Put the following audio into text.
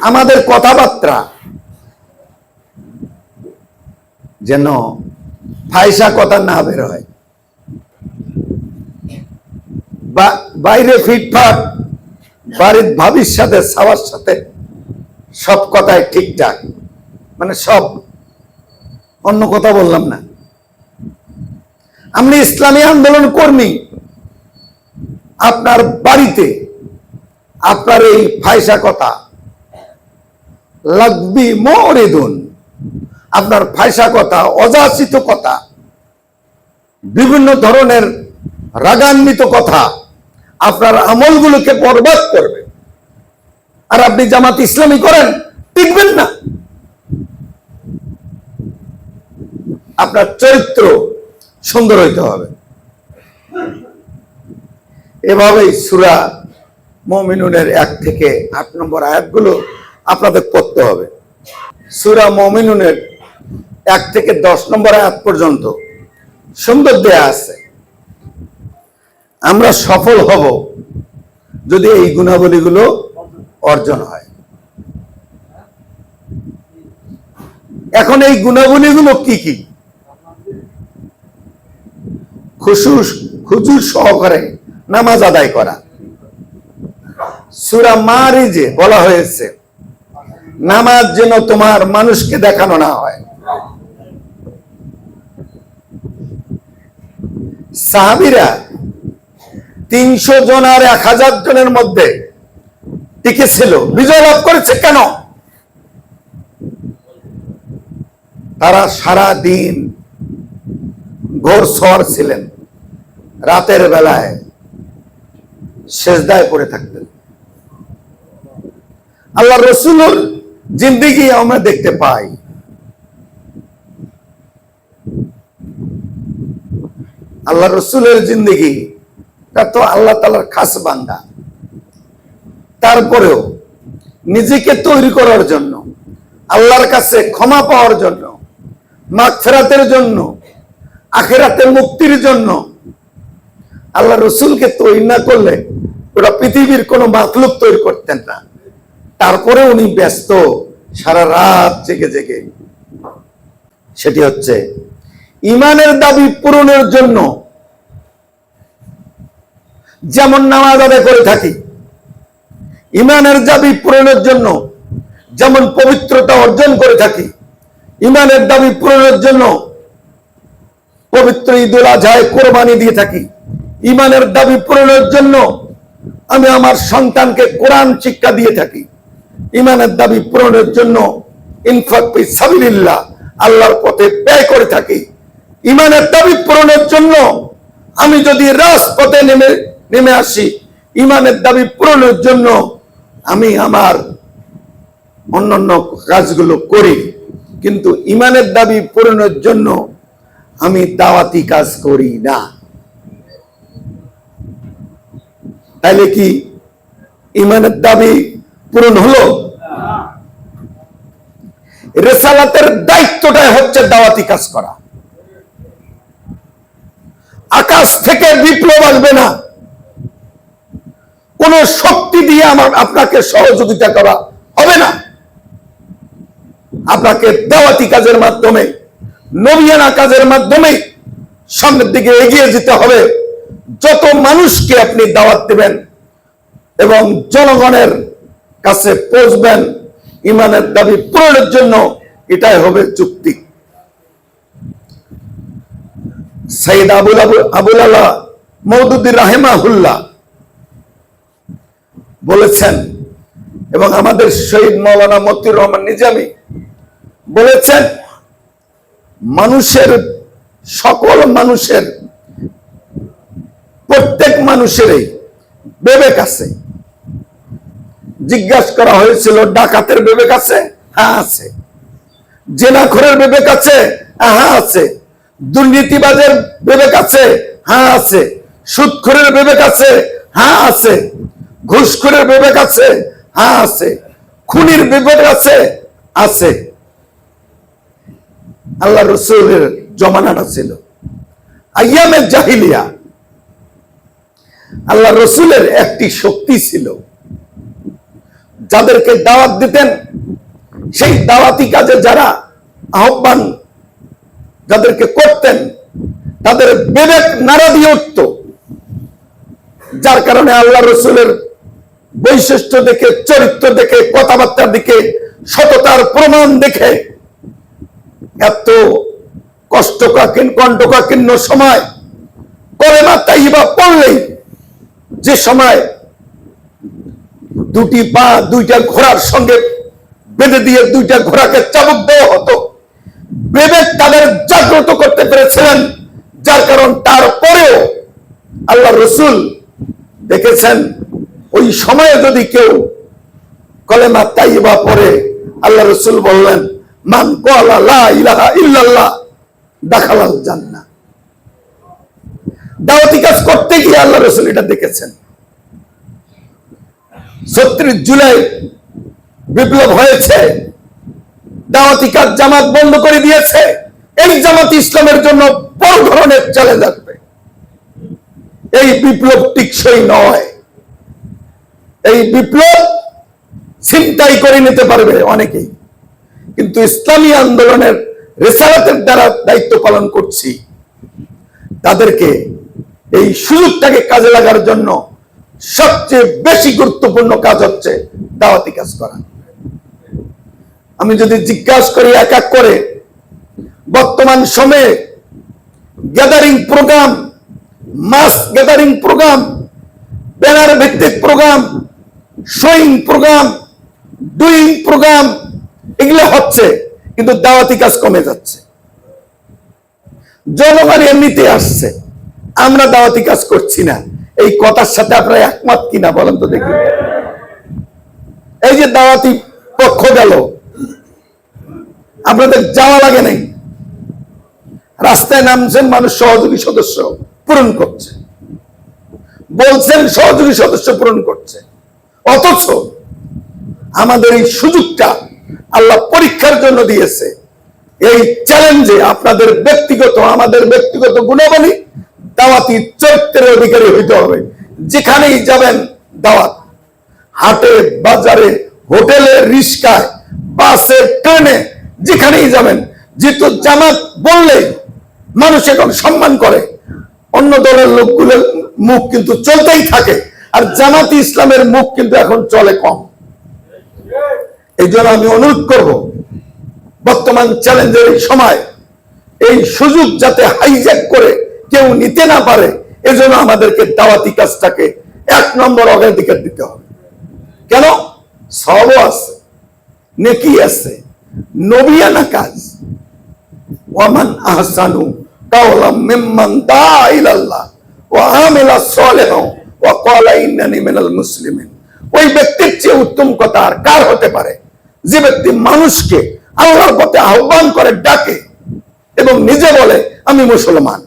আমাদের কথাবার্তা যেন ফাইসা কথা না বের হয়। বাইরে ফিটফাট, বাড়ির ভাবির সাথে সাথে সব কথাই ঠিকঠাক। মানে সব, অন্য কথা বললাম না। আপনি ইসলামী আন্দোলন কর্মী। আপনার বাড়িতে আপনার এই ফাইসা কথা লাগবি মরেদুন। আপনার ফাইসা কথা, অযাচিত কথা, বিভিন্ন ধরনের রাগান্বিত কথা আপনার আমলগুলোকে বরবাদ করবে। আর আপনি জামাত ইসলামী করেন, টিকবেন না। আপনার চরিত্র সুন্দর হইতে হবে। এভাবেই সুরা মমিনুনের এক থেকে আট নম্বর আয়াতগুলো আপনাদের পড়তে হবে। সুরা মমিনুনের এক থেকে দশ নম্বর আয়াত পর্যন্ত সুন্দর দেয়া আছে। আমরা সফল হব যদি এই গুণাবলীগুলো অর্জন হয়। এখন এই গুণাবলীগুলো কি কি? খুশুর, খুজুর সহকারে নামাজ আদায় করা। সুরা মারিজে বলা হয়েছে নামাজ যেন তোমার মানুষকে দেখানো না হয়। সাহাবিরা তিনশো জন আর এক হাজার জনের মধ্যে টিকেছিল বিজয় লাভ করেছে কেন? তারা সারা দিন ঘোর সর ছিলেন। রাতের বেলায় শেষদায় পড়ে থাকতেন। আল্লাহ রসুলের জিন্দিগি আমরা দেখতে পাই। আল্লাহ রসুলের জিন্দিগি, তা তো আল্লাহ তালার খাস বান্দা। তারপরেও নিজেকে তৈরি করার জন্য, আল্লাহর কাছে ক্ষমা পাওয়ার জন্য, মাগফেরাতের জন্য আখেরাতে মুক্তির জন্য আল্লাহ রসুলকে তৈরি না করলে ওরা পৃথিবীর কোনো মাতলুক তৈরি করতেন না। তারপরে উনি ব্যস্ত সারা রাত জেগে জেগে। সেটি হচ্ছে, ইমানের দাবি পূরণের জন্য যেমন নামাজ আদায় করে থাকি, ইমানের দাবি পূরণের জন্য যেমন পবিত্রতা অর্জন করে থাকি, ইমানের দাবি পূরণের জন্য পবিত্র ঈদুল আজহায় কোরবানি দিয়ে থাকি, ইমানের দাবি পূরণের জন্য আমি আমার সন্তানকে কোরআন শিক্ষা দিয়ে থাকি। ইমানের দাবি পূরণের জন্য আল্লাহর পথে ব্যয় করে থাকি। ইমানের দাবি পূরণের জন্য আমি যদি রাজপথে নেমে নেমে আসি ইমানের দাবি পূরণের জন্য আমি আমার অন্যান্য কাজগুলো করি। কিন্তু ইমানের দাবি পূরণের জন্য আমি দাওয়াতি কাজ করি না। তাইলে কি ইমানের দাবি পূরণ হলো? রেসালাতের দায়িত্বটাই হচ্ছে দাওয়াতি কাজ করা। আকাশ থেকে বিপ্লব আসবে না। কোন শক্তি দিয়ে আমার আপনাকে সহযোগিতা করা হবে না। আপনাকে দাওয়াতি কাজের মাধ্যমে নবিয়ানা কাজের মাধ্যমে সামনের দিকে এগিয়ে যেতে হবে। যত মানুষকে আপনি দাওয়াত দেবেন এবং জনগণের কাছে পৌঁছবেন ইমানের দাবি পূরণের জন্য এটাই হবে চুক্তি। সৈয়দ আবুল আবু আবুল আল্লাহ মৌদুদ্দিন রাহেমাহুল্লাহ বলেছেন এবং আমাদের শহীদ মৌলানা মতিউর রহমান নিজামী বলেছেন, মানুষের সকল মানুষের প্রত্যেক মানুষেরই বিবেক আছে। জিজ্ঞাসা করা হয়েছিল, ডাকাতের বিবেক আছে? হ্যাঁ আছে। জেনাখরের বিবেক আছে? হ্যাঁ আছে। দুর্নীতিবাজের বিবেক আছে? হ্যাঁ আছে। সুদখোরের বিবেক আছে? হ্যাঁ আছে। ঘুষখোরের বিবেক আছে? হ্যাঁ আছে। খুনির বিবেক আছে? আছে। আল্লাহ রসুলের জমানাটা ছিল। আইয়ামে জাহিলিয়া। আল্লাহ রসুলের একটি শক্তি ছিল। যাদেরকে দাওয়াত দিতেন, সেই দাওয়াতি কাজে যারা আহ্বান যাদেরকে করতেন, তাদের বিবেক নাড়া দিয়ে উঠত। যার কারণে আল্লাহ রসুলের বৈশিষ্ট্য দেখে, চরিত্র দেখে, কথাবার্তা দেখে, সততার প্রমাণ দেখে এত কষ্ট কষ্টকাকীন কণ্ঠকাকীর্ণ সময়, কলেমা তাইবা পড়লেই যে সময় দুটি পা দুইটা ঘোড়ার সঙ্গে বেঁধে দিয়ে দুইটা ঘোড়াকে চাবুক দেওয়া হতো। বিবেক তাদের জাগ্রত করতে পেরেছিলেন, যার কারণ তারপরেও আল্লাহ রসুল দেখেছেন, ওই সময়ে যদি কেউ কলেমা তাইবা পরে আল্লাহ রসুল বললেন, মান কলা ইলাহা ইল্লাল্লাহ, দাখালাল জান্নাহ। দাওয়াতি কাজ করতে গিয়ে আল্লাহ রসুল এটা দেখেছেন। ছত্রিশ জুলাই বিপ্লব হয়েছে, দাওয়াতি কাজ জামাত বন্ধ করে দিয়েছে, এই জামাত ইসলামের জন্য বড় ধরনের চ্যালেঞ্জ আসবে। এই বিপ্লব টিকসই নয়। এই বিপ্লব চিন্তাই করে নিতে পারবে অনেকেই। কিন্তু ইসলামী আন্দোলনের রেসালাতের দ্বারা দায়িত্ব পালন করছি। তাদেরকে এই সুযোগটাকে কাজে লাগার জন্য সবচেয়ে বেশি গুরুত্বপূর্ণ কাজ হচ্ছে দাওয়াতি কাজ করা। আমি যদি জিজ্ঞাসা করি এক এক করে, বর্তমান সময়ে gathering program mass gathering program banner ভিত্তিক program showing program doing program এগুলো হচ্ছে, কিন্তু দাওয়াতি কাজ কমে যাচ্ছে। জনগণ এমনিতে আসছে, আমরা দাওয়াতি কাজ করছি না। এই কথার সাথে আপনারা একমত কিনা বলেন তো দেখি। এই যে দাওয়াতি পক্ষ গেল, আপনাদের যাওয়া লাগে নাই। রাস্তায় নামছেন মানুষ সহযোগী সদস্য পূরণ করছে। বলছেন সহযোগী সদস্য পূরণ করছে। অথচ আমাদের এই সুযোগটা আল্লাহ পরীক্ষার জন্য দিয়েছে। এই চ্যালেঞ্জে আপনাদের ব্যক্তিগত, আমাদের ব্যক্তিগত গুণাবলী দাওয়াতি চরিত্রের অধিকারী হইতে হবে। যেখানেই যাবেন, দাওয়াত। হাটে, বাজারে, হোটেলে, রিস্কায়, বাসে, ট্রেনে, যেখানেই যাবেন, যেহেতু জামাত বললে মানুষ এখন সম্মান করে। অন্য দলের লোকগুলোর মুখ কিন্তু চলতেই থাকে, আর জামাত ইসলামের মুখ কিন্তু এখন চলে কম। এই জন্য আমি অনুরোধ করব, বর্তমান চ্যালেঞ্জের এই সময়, এই সুযোগ যাতে হাইজ্যাক করে কেউ নিতে না পারে, এজন্য আমাদেরকে দাওয়াতি কাজটাকে এক নম্বর অগ্রাধিকার দিতে হবে। কেন? সব আছে, নেকি আছে নবিয়ানা কাজ। ওয়ামান আহসানু কাওলাম মিম্মান দা ইলাল্লাহ ওয়া আমিলা সালিহা ওয়া ক্বালা ইন্নানি মিনাল মুসলিমিন। ওই ব্যক্তির চেয়ে উত্তম কথা আর কার হতে পারে? যে ব্যক্তি মানুষকে আল্লাহর পথে আহ্বান করে, ডাকে এবং নিজে বলে, আমি মুসলমান।